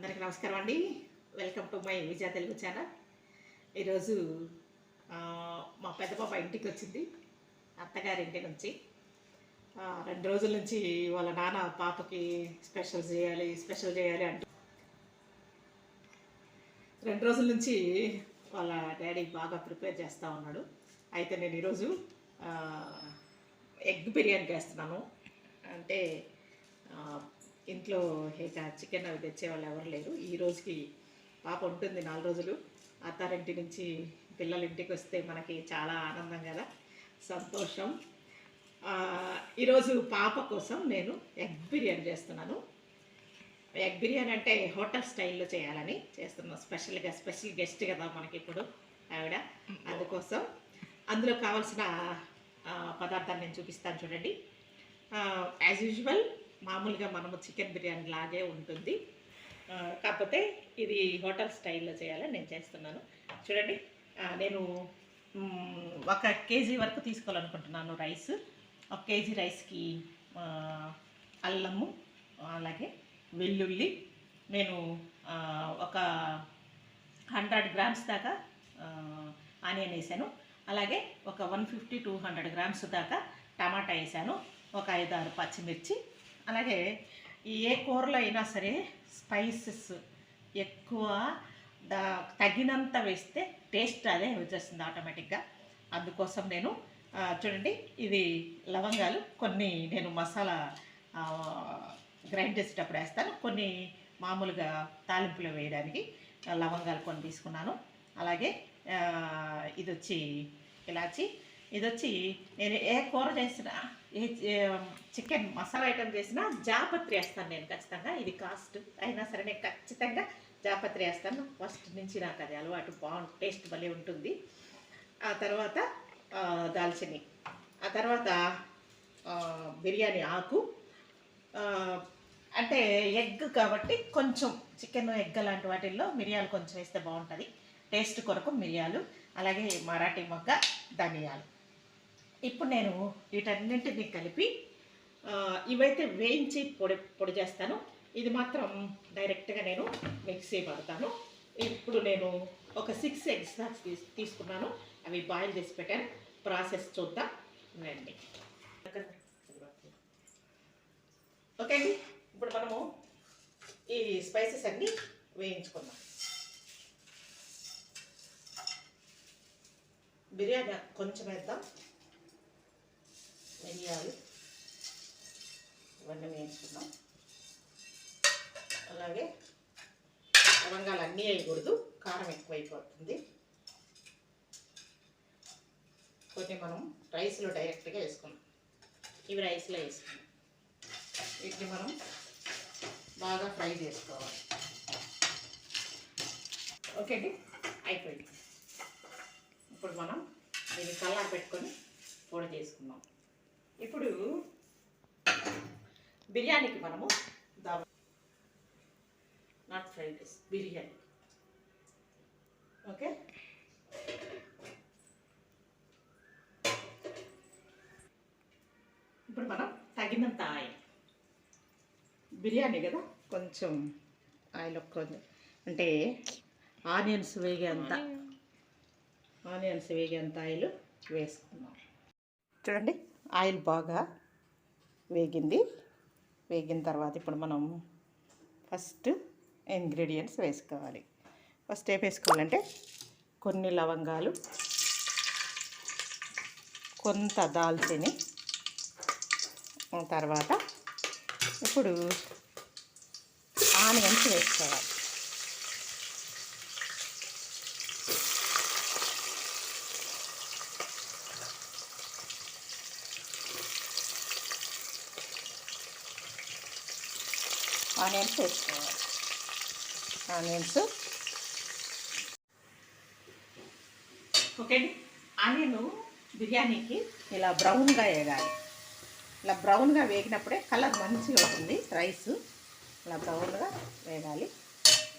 అందరికి నమస్కారం అండి. Welcome to my Vijaya Telugu channel ఈరోజు మా పెద్ద పాప ఇంటికి వచ్చింది అత్తగారి ఇంటి నుంచి రెండు రోజుల నుంచి వాళ్ళ నాన్న పాపకి స్పెషల్ చేయాలి స్పెషల్ చేయాలి అంటూ. రెండు రోజుల నుంచి వాళ్ళ డాడీ బాగా ప్రిపేర్ చేస్తూ ఉన్నాడు. అయితే నేను ఈరోజు ఎగ్ బిర్యానీ చేస్తున్నాను. అంటే ఇంట్లో ఇక చికెన్ అవి తెచ్చేవాళ్ళు ఎవరు లేరు. ఈ రోజుకి పాప ఉంటుంది నాలుగు రోజులు. అత్తారింటి నుంచి పిల్లల ఇంటికి వస్తే మనకి చాలా ఆనందం కదా సంతోషం. ఈరోజు పాప కోసం నేను ఎగ్ బిర్యానీ చేస్తున్నాను. ఎగ్ బిర్యానీ అంటే హోటల్ స్టైల్లో చేయాలని చేస్తున్నాను స్పెషల్గా స్పెషల్ గెస్ట్ కదా మనకి ఇప్పుడు ఆవిడ. అందుకోసం అందులో కావాల్సిన పదార్థాన్ని పదార్థాలు నేను చూపిస్తాను చూడండి. యాజ్ యూజువల్ మామూలుగా మనము చికెన్ బిర్యానీ లాగే ఉంటుంది. కాకపోతే ఇది హోటల్ స్టైల్లో చేయాలని నేను చేస్తున్నాను. చూడండి నేను ఒక కేజీ వరకు తీసుకోవాలనుకుంటున్నాను రైస్. ఒక కేజీ రైస్కి అల్లము అలాగే వెల్లుల్లి. నేను ఒక హండ్రెడ్ గ్రామ్స్ దాకా ఆనియన్ వేసాను. అలాగే ఒక one fifty two hundred grams దాకా టమాటా వేసాను. ఒక ఐదు ఆరు పచ్చిమిర్చి. అలాగే ఏ కూరలో అయినా సరే స్పైసెస్ ఎక్కువ తగినంత వేస్తే టేస్ట్ అదే వచ్చేస్తుంది ఆటోమేటిక్గా. అందుకోసం నేను చూడండి ఇది లవంగాలు కొన్ని నేను మసాలా గ్రైండ్ చేసేటప్పుడు వేస్తాను. కొన్ని మామూలుగా తాలింపులో వేయడానికి లవంగాలు కొన్ని తీసుకున్నాను. అలాగే ఇది వచ్చి ఇలాచి ఇది వచ్చి నేను ఏ కూర చేసినా ఈ చికెన్ మసాలా ఐటమ్ చేసినా జాపత్రి వేస్తాను నేను ఖచ్చితంగా. ఇది కాస్ట్ అయినా సరే నేను ఖచ్చితంగా జాపత్రి వేస్తాను. ఫస్ట్ నుంచి నాకు అది అలవాటు బాగుంటుంది టేస్ట్ భలే ఉంటుంది. ఆ తర్వాత దాల్చిని. ఆ తర్వాత బిర్యానీ ఆకు. అంటే ఎగ్ కాబట్టి కొంచెం చికెన్ ఎగ్ లాంటి వాటిల్లో మిరియాలు కొంచెం వేస్తే బాగుంటుంది. టేస్ట్ కొరకు మిరియాలు అలాగే మరాఠీ మొగ్గ ధనియాలు. ఇప్పుడు నేను వీటన్నింటినీ కలిపి ఇవైతే వేయించి పొడి పొడి చేస్తాను. ఇది మాత్రం డైరెక్ట్గా నేను మిక్సీ పడతాను ఇప్పుడు నేను ఒక సిక్స్ ఎగ్స్ తీస్ తీసుకున్నాను. అవి బాయిల్ చేసి పెట్టాను. ప్రాసెస్ చూద్దాం. రండి. ఓకే అండి. ఇప్పుడు మనము ఈ స్పైసెస్ అన్నీ వేయించుకుందాం. బిర్యానీ కొంచెం వేద్దాం. మిరియాలు ఇవన్నీ వేయించుకున్నాం అలాగే లవంగాలు అన్నీ వేయకూడదు. కారం ఎక్కువైపోతుంది. కొన్ని మనం రైస్లో డైరెక్ట్గా వేసుకున్నాం ఇవి రైస్లో వేసుకున్నాం వీటిని మనం బాగా ఫ్రై చేసుకోవాలి. ఓకే అండి? అయిపోయింది. ఇప్పుడు మనం దీన్ని కల్లా పెట్టుకొని పొడి చేసుకుందాం. ఇప్పుడు బిర్యానీకి మనము దా not fried rice biryani. Okay ఇప్పుడు మనం తగినంత ఆయిల్. బిర్యానీ కదా? కొంచెం ఆయిల్ ఒక్క అంటే ఆనియన్స్ వేగేంత ఆనియన్స్ వేగేంత ఆయిల్ వేసుకున్నాం చూడండి. ఆయిల్ బాగా వేగింది. వేగిన తర్వాత ఇప్పుడు మనం ఫస్ట్ ఇంగ్రీడియంట్స్ వేసుకోవాలి. ఫస్ట్ ఏం వేసుకోవాలంటే కొన్ని లవంగాలు కొంత దాల్చిని తర్వాత ఇప్పుడు ఆనియన్స్ వేసుకోవాలి. ఆనియన్స్ వేసుకోవాలి. ఆనియన్స్. ఓకే ఆనియన్ బిర్యానీకి ఇలా బ్రౌన్గా వేయాలి. ఇలా బ్రౌన్గా వేగినప్పుడే కలర్ మంచిగా అవుతుంది రైస్. ఇలా బ్రౌన్గా వేగాలి.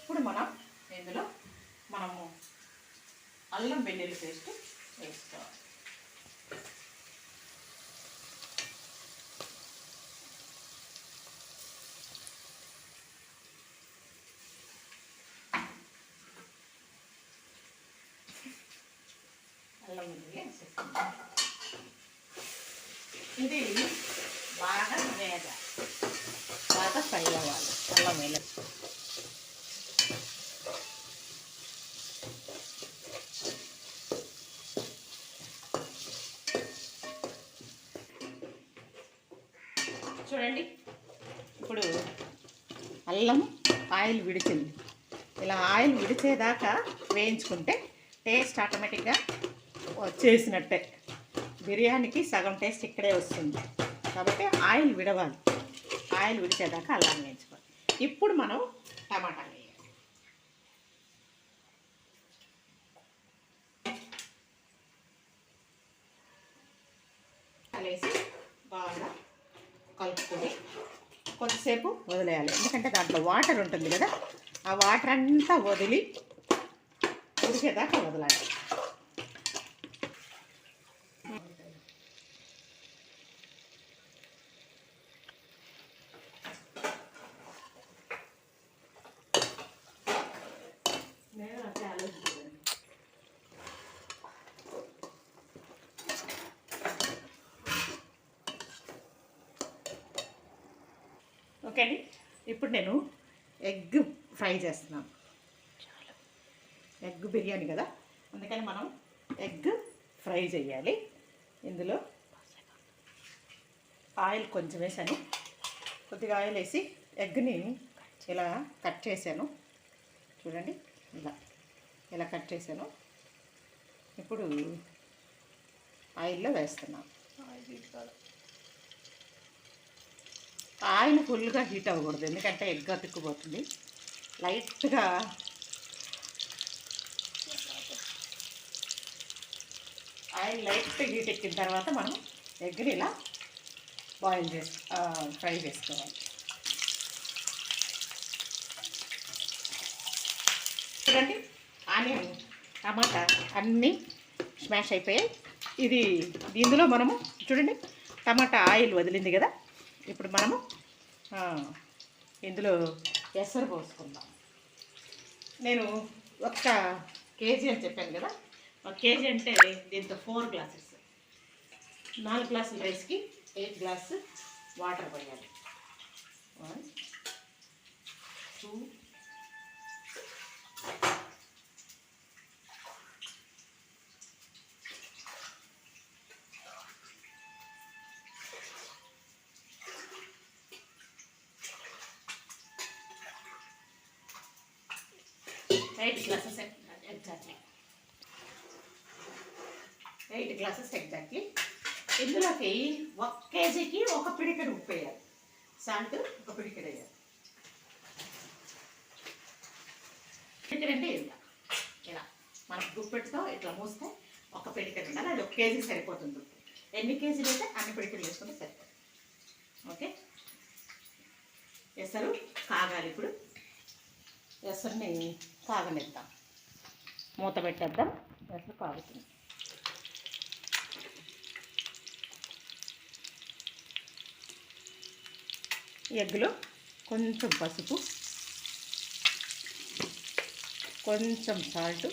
ఇప్పుడు మనం ఇందులో మనము అల్లం వెల్లుల్లి పేస్ట్ వేసుకోవాలి ఇది బాగా వేగ. బాగా ఫ్రై అవ్వాలి. అల్లం వేయాలి చూడండి. ఇప్పుడు అల్లం ఆయిల్ విడిచింది. ఇలా ఆయిల్ విడిచేదాకా వేయించుకుంటే టేస్ట్ ఆటోమేటిక్గా వచ్చేసినట్టే. బిర్యానీకి సగం టేస్ట్ ఇక్కడే వస్తుంది. కాబట్టి ఆయిల్ విడవాలి. ఆయిల్ విడిచేదాకా అల్లం వేయించుకోవాలి. ఇప్పుడు మనం టమాటా వేయాలి. వేసి బాగా కలుపుకొని కొద్దిసేపు వదిలేయాలి. ఎందుకంటే దాంట్లో వాటర్ ఉంటుంది కదా ఆ వాటర్ అంతా వదిలి ఉడికేదాకా వదలాలి. ఓకే అండి ఇప్పుడు నేను ఎగ్ ఫ్రై చేస్తున్నాను. ఎగ్ బిర్యానీ కదా? అందుకని మనం ఎగ్ ఫ్రై చేయాలి. ఇందులో ఆయిల్ కొంచెం వేసాను. కొద్దిగా ఆయిల్ వేసి ఎగ్ని ఇలా కట్ చేశాను. చూడండి ఇలా ఇలా కట్ చేశాను. ఇప్పుడు ఆయిల్లో వేస్తున్నాను. ఆయిల్ ఫుల్గా హీట్ అవ్వకూడదు. ఎందుకంటే ఎగ్ అతుక్కుపోతుంది. లైట్గా ఆయిల్ లైట్ హీట్ ఎక్కిన తర్వాత మనం ఎగ్ని ఇలా బాయిల్ చేసి ఫ్రై చేసుకోవాలి. చూడండి ఆనియన్ టమాటా అన్నీ స్మాష్ అయిపోయాయి. ఇది ఇందులో మనము చూడండి టమాటా ఆయిల్ వదిలింది కదా? ఇప్పుడు మనము ఇందులో ఎసరు పోసుకుందాం. నేను ఒక్క కేజీ అని చెప్పాను కదా ఒక కేజీ అంటే దీంతో ఫోర్ గ్లాసెస్. నాలుగు గ్లాసుల రైస్కి ఎయిట్ గ్లాస్ వాటర్ పోయాలి. వన్ టూ గ్లాసెస్ ఎగ్జాక్ట్లీ ఇందులోకి ఒక కేజీకి ఒక పిడికెడు ఉప్పు వేయాలి. సాల్ట్ ఒక పిడికెడు వేయాలి. పిడికెడు అంటే ఇలా ఇలా మనం గుప్పెట్టుతో ఇట్లా మూస్తే ఒక పిడికెడు ఉండాలి. అది ఒక కేజీ సరిపోతుంది ఎన్ని కేజీలు అయితే అన్ని పిడికెడు వేసుకుంటే సరిపోతుంది. ఓకే? ఎసరు కాగాలి ఇప్పుడు. ఎసరుని కాగనిద్దాం. మూత పెట్టేద్దాం. ఎసరు కాగుతుంది. ఎగ్గులో కొంచెం పసుపు కొంచెం సాల్ట్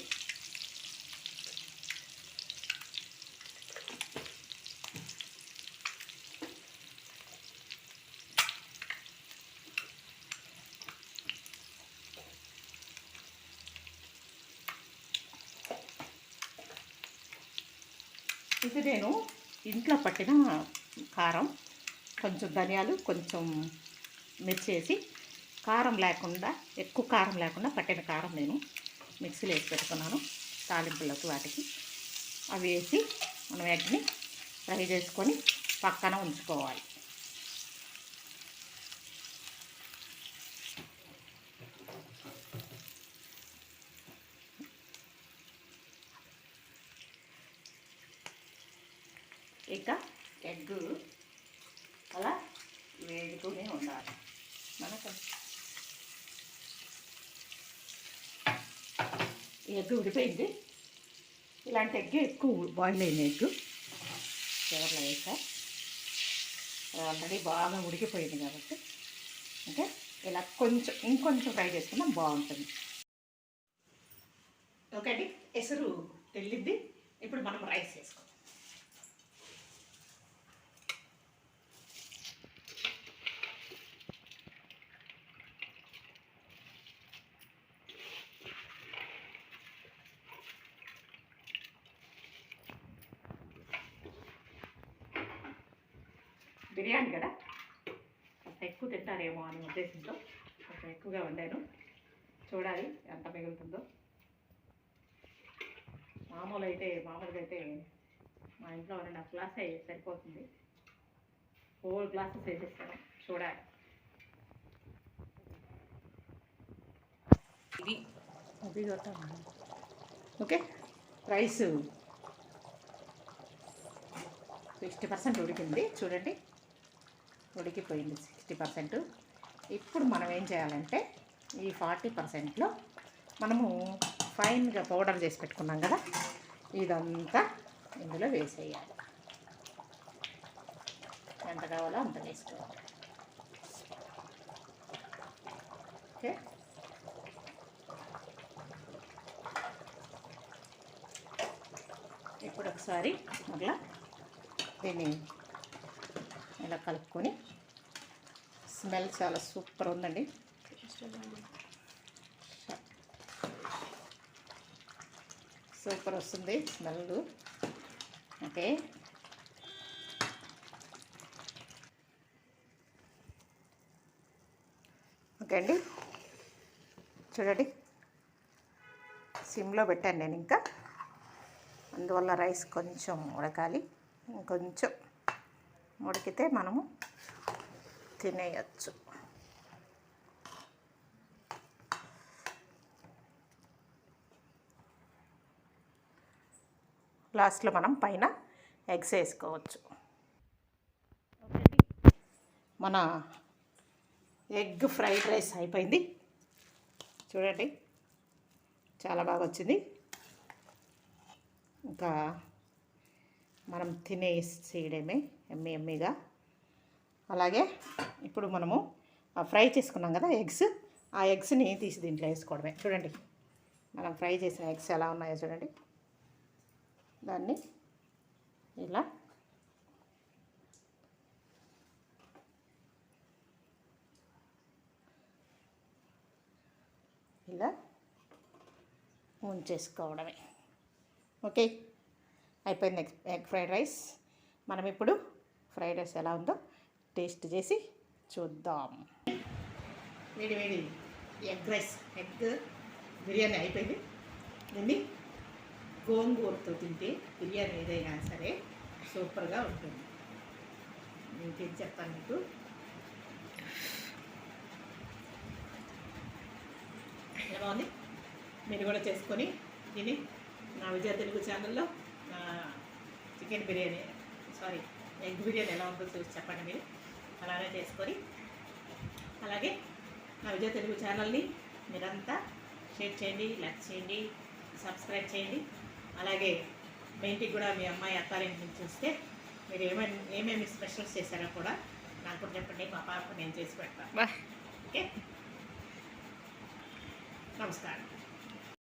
ఇది నేను ఇంట్లో పట్టిన కారం కొంచెం ధనియాలు కొంచెం మిర్చి వేసి కారం లేకుండా ఎక్కువ కారం లేకుండా పట్టిన కారం నేను మిక్సీలో వేసి పెట్టుకున్నాను తాలింపులకు వాటికి. అవి వేసి మనం ఎగ్ని ఫ్రై చేసుకొని పక్కన ఉంచుకోవాలి. ఇక ఎగ్ అలా వేడుతూనే ఉండాలి మనకు ఈ ఎగ్ ఉడిపోయింది ఇలాంటి ఎగ్ ఎక్కువ బాయిల్ అయిన ఎగ్ చివరిలో వేసా ఆల్రెడీ బాగా ఉడికిపోయింది కాబట్టి. ఓకే? ఇలా కొంచెం ఇంకొంచెం ఫ్రై చేసుకున్నాం బాగుంటుంది. ఓకే అండి? ఎసరు తెల్లిద్ది. ఇప్పుడు మనం రైస్ వేసుకోవాలి బిర్యానీ కదా? కాస్త ఎక్కువ తింటారేమో అనే ఉద్దేశంతో కొంచెం ఎక్కువగా వండాను. చూడాలి ఎంత మిగులుతుందో. మామూలు అయితే మామూలుగా అయితే మా ఇంట్లో రెండు గ్లాస్ సరిపోతుంది. ఫోర్ గ్లాసెస్ వేసేస్తాను. చూడాలి. ఇది అది ఓకే? రైస్. సిక్స్టీ పర్సెంట్ ఉడికింది. చూడండి. ఉడికిపోయింది సిక్స్టీ పర్సెంట్. ఇప్పుడు మనం ఏం చేయాలంటే ఈ ఫార్టీ పర్సెంట్లో మనము ఫైన్గా పౌడర్ చేసి పెట్టుకున్నాం కదా ఇదంతా ఇందులో వేసేయాలి. ఎంత కావాలో అంత వేసుకోవాలి. ఓకే? ఇప్పుడు ఒకసారి మళ్ళా దీన్ని ఇలా కలుపుకొని స్మెల్ చాలా సూపర్ ఉందండి. సూపర్ వస్తుంది స్మెల్. ఓకే. ఓకే అండి. చూడండి. సిమ్లో పెట్టాను నేను ఇంకా. అందువల్ల రైస్ కొంచెం ఉడకాలి. ఇంకొంచెం ఉడికితే మనము తినేయచ్చు. లాస్ట్లో మనం పైన ఎగ్స్ వేసుకోవచ్చు. మన ఎగ్ ఫ్రైడ్ రైస్ అయిపోయింది. చూడండి చాలా బాగా వచ్చింది. ఇంకా మనం తినేసేయడమే ఎమ్మి ఎమ్మిగా. అలాగే ఇప్పుడు మనము ఆ ఫ్రై చేసుకున్నాం కదా ఎగ్స్ ఆ ఎగ్స్ని తీసి దీంట్లో వేసుకోవడమే. చూడండి మనం ఫ్రై చేసిన ఎగ్స్ ఎలా ఉన్నాయో చూడండి. దాన్ని ఇలా ఇలా ఉంచేసుకోవడమే. ఓకే అయిపోయింది ఎగ్ ఎగ్ ఫ్రైడ్ రైస్. మనం ఇప్పుడు ఫ్రైడ్ రైస్ ఎలా ఉందో టేస్ట్ చేసి చూద్దాం. వేడి వేడి ఎగ్ రైస్ ఎగ్ బిర్యానీ అయిపోయింది. దీన్ని గోంగూరతో తింటే బిర్యానీ ఏదైనా సరే సూపర్గా ఉంటుంది. ఇంకేం చెప్తాను మీకు? ఎలా బాగుంది? మీరు కూడా చేసుకొని తిని నా విజయ తెలుగు ఛానల్లో నా chicken biryani sorry egg biryani ఎలా ఉందో చూసి చెప్పండి మీరు. అలానే చేసుకొని అలాగే నా విజయ తెలుగు ఛానల్ని మీరంతా షేర్ చేయండి లైక్ చేయండి సబ్స్క్రైబ్ చేయండి. అలాగే మీ ఇంటికి కూడా మీ అమ్మాయి అత్తారింటి నుంచి చూస్తే మీరు ఏమేమి ఏమేమి స్పెషల్స్ చేశారో కూడా నాకు చెప్పండి మా పాపకు నేను చేసి పెడతాను. ఓకే? నమస్కారం.